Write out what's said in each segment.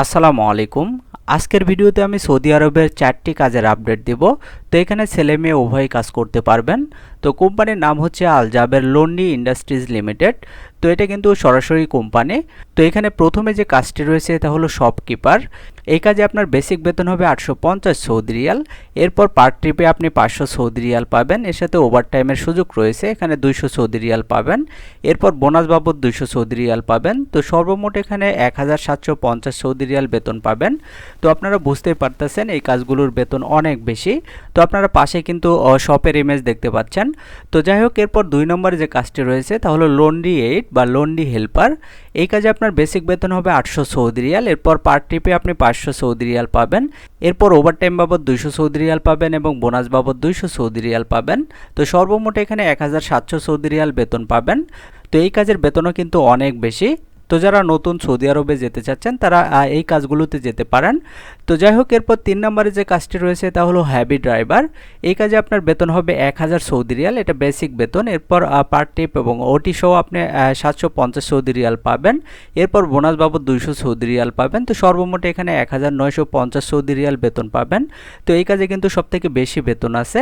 আসসালামু আলাইকুম। আজকের ভিডিওতে আমি সৌদি আরবের চারটি কাজের আপডেট দেব। তো এখানে ছেলে মেয়ে উভয় কাজ করতে পারবেন। তো কোম্পানির নাম হচ্ছে Al Jaber laundry industries limited. তো এটা কিন্তু সরাসরি কোম্পানি। তো এখানে প্রথমে যে কাজটি রয়েছে এটা হলো শপকিপার এই কাজে আপনার বেসিক বেতন হবে আটশো পঞ্চাশ সৌদি রিয়াল। এরপর পার ট্রিপে আপনি পাঁচশো সৌদি রিয়াল পাবেন। এর সাথে ওভারটাইমের সুযোগ রয়েছে, এখানে দুইশো সৌদি রিয়াল পাবেন। এরপর বোনাস বাবদ দুইশো সৌদি রিয়াল পাবেন। তো সর্বমোট এখানে এক হাজার সাতশো পঞ্চাশ সৌদি রিয়াল বেতন পাবেন। তো আপনারা বুঝতেই পারতেছেন এই কাজগুলোর বেতন অনেক বেশি। তো আপনারা পাশে কিন্তু শপের ইমেজ দেখতে পাচ্ছেন। তো যাই হোক, এরপর দুই নম্বরে যে কাজটি রয়েছে তা হলো লন্ডি এইড বা লন্ডি হেল্পার এই কাজে আপনার বেসিক বেতন হবে আটশো সৌদি রিয়াল, এরপর পার ট্রিপে আপনি পাঁচশো সৌদি রিয়াল পাবেন। এরপর ওভারটাইম বাবদ দুইশো সৌদি রিয়াল পাবেন এবং বোনাস বাবদ দুইশো সৌদি রিয়াল পাবেন। তো সর্বমোট এখানে এক হাজার সাতশো সৌদি রিয়াল বেতন পাবেন। তো এই কাজের বেতনও কিন্তু অনেক বেশি। তো যারা নতুন সৌদি আরবে যেতে চাচ্ছেন, তারা এই কাজগুলোতে যেতে পারেন। তো যাই হোক এরপর তিন নম্বরে যে কাজটি রয়েছে, তা হলো হ্যাভি ড্রাইভার এই কাজে আপনার বেতন হবে এক হাজার সৌদি রিয়াল, এটা বেসিক বেতন। এরপর পার টিপ এবং ওটি সহ আপনি সাতশো পঞ্চাশ সৌদি রিয়াল পাবেন। এরপর বোনাস বাবদ দুইশো সৌদি রিয়াল পাবেন। তো সর্বমোট এখানে এক হাজার নয়শো পঞ্চাশ সৌদি রিয়াল বেতন পাবেন। তো এই কাজে কিন্তু সবথেকে বেশি বেতন আছে।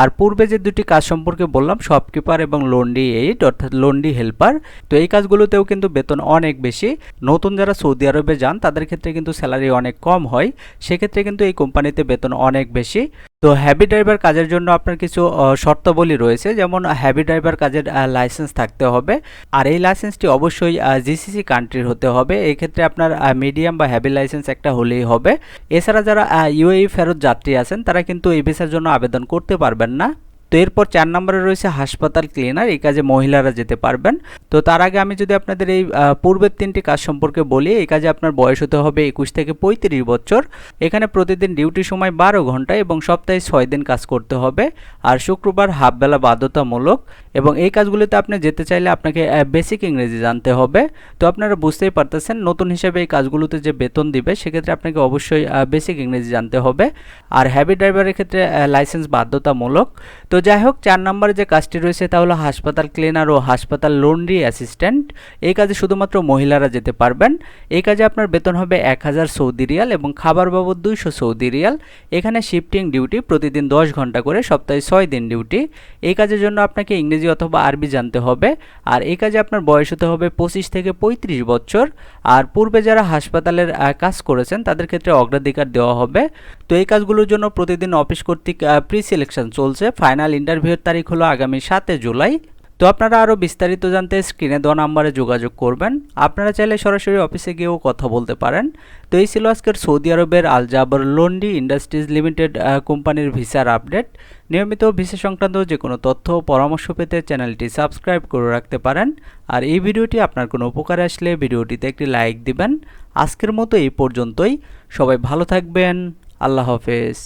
আর পূর্বে যে দুটি কাজ সম্পর্কে বললাম শপকিপার এবং লোন্ডি এইড অর্থাৎ লোন্ডি হেল্পার তো এই কাজগুলোতেও কিন্তু বেতন অনেক বেশি। নতুন যারা সৌদি আরবে যান, তাদের ক্ষেত্রে কিন্তু স্যালারি অনেক কম হয়। সেক্ষেত্রে কিন্তু এই কোম্পানিতে বেতন অনেক বেশি। তো হ্যাভি ড্রাইভার কাজের জন্য আপনার কিছু শর্তাবলী রয়েছে। যেমন হ্যাভি ড্রাইভার কাজের লাইসেন্স থাকতে হবে। আর এই লাইসেন্সটি অবশ্যই জিসিসি কান্ট্রির হতে হবে। এই ক্ষেত্রে আপনার মিডিয়াম বা হ্যাভি লাইসেন্স একটা হলেই হবে। এছাড়া যারা ইউএই ফেরত যাত্রী আছেন, তারা কিন্তু এই ভিসার জন্য আবেদন করতে পারবেন না। তো এরপর চার নম্বরে রয়েছে হাসপাতাল ক্লিনার, এই কাজে মহিলারা যেতে পারবেন। তো তার আগে আমি যদি আপনাদের এই পূর্বের তিনটি কাজ সম্পর্কে বলি, এই কাজে আপনার বয়স হতে হবে একুশ থেকে পঁয়ত্রিশ বছর। এখানে প্রতিদিন ডিউটি সময় বারো ঘণ্টা এবং সপ্তাহে ছয় দিন কাজ করতে হবে। আর শুক্রবার হাফবেলা বাধ্যতামূলক। এবং এই কাজগুলিতে আপনি যেতে চাইলে আপনাকে বেসিক ইংরেজি জানতে হবে। তো আপনারা বুঝতেই পারতেছেন, নতুন হিসেবে এই কাজগুলোতে যে বেতন দিবে, সেক্ষেত্রে আপনাকে অবশ্যই বেসিক ইংরেজি জানতে হবে। আর হ্যাভি ড্রাইভারের ক্ষেত্রে লাইসেন্স বাধ্যতামূলক। তো যাই হোক, চার নম্বরে যে কাজটি রয়েছে, তা হলো হাসপাতাল ক্লিনার ও হাসপাতাল লন্ড্রি অ্যাসিস্ট্যান্ট এই কাজে শুধুমাত্র মহিলারা যেতে পারবেন। এই কাজে আপনার বেতন হবে এক হাজার সৌদি রিয়াল এবং খাবার বাবদ দুইশো সৌদি রিয়াল। এখানে শিফটিং ডিউটি প্রতিদিন দশ ঘণ্টা করে, সপ্তাহে ছয় দিন ডিউটি এই কাজের জন্য আপনাকে ইংরেজি অথবা আরবি জানতে হবে। আর এই কাজে আপনার বয়স হতে হবে পঁচিশ থেকে পঁয়ত্রিশ বছর। আর পূর্বে যারা হাসপাতালের কাজ করেছেন, তাদের ক্ষেত্রে অগ্রাধিকার দেওয়া হবে। তো এই কাজগুলোর জন্য প্রতিদিন অফিস কর্তৃক প্রি সিলেকশন চলছে। ফাইনাল ইন্টারভিউয়ের তারিখ হলো আগামী সাতে জুলাই। তো আপনারা আরও বিস্তারিত জানতে স্ক্রিনে দেওয়া নাম্বারে যোগাযোগ করবেন। আপনারা চাইলে সরাসরি অফিসে গিয়েও কথা বলতে পারেন। তো এই ছিল আজকের সৌদি আরবের আল জাবর লন্ডি ইন্ডাস্ট্রিজ লিমিটেড কোম্পানির ভিসার আপডেট। নিয়মিত ভিসা সংক্রান্ত যে কোনো তথ্য পরামর্শ পেতে চ্যানেলটি সাবস্ক্রাইব করে রাখতে পারেন। আর এই ভিডিওটি আপনার কোনো উপকারে আসলে ভিডিওটিতে একটি লাইক দিবেন। আজকের মতো এই পর্যন্তই। সবাই ভালো থাকবেন। আল্লাহ হাফেজ।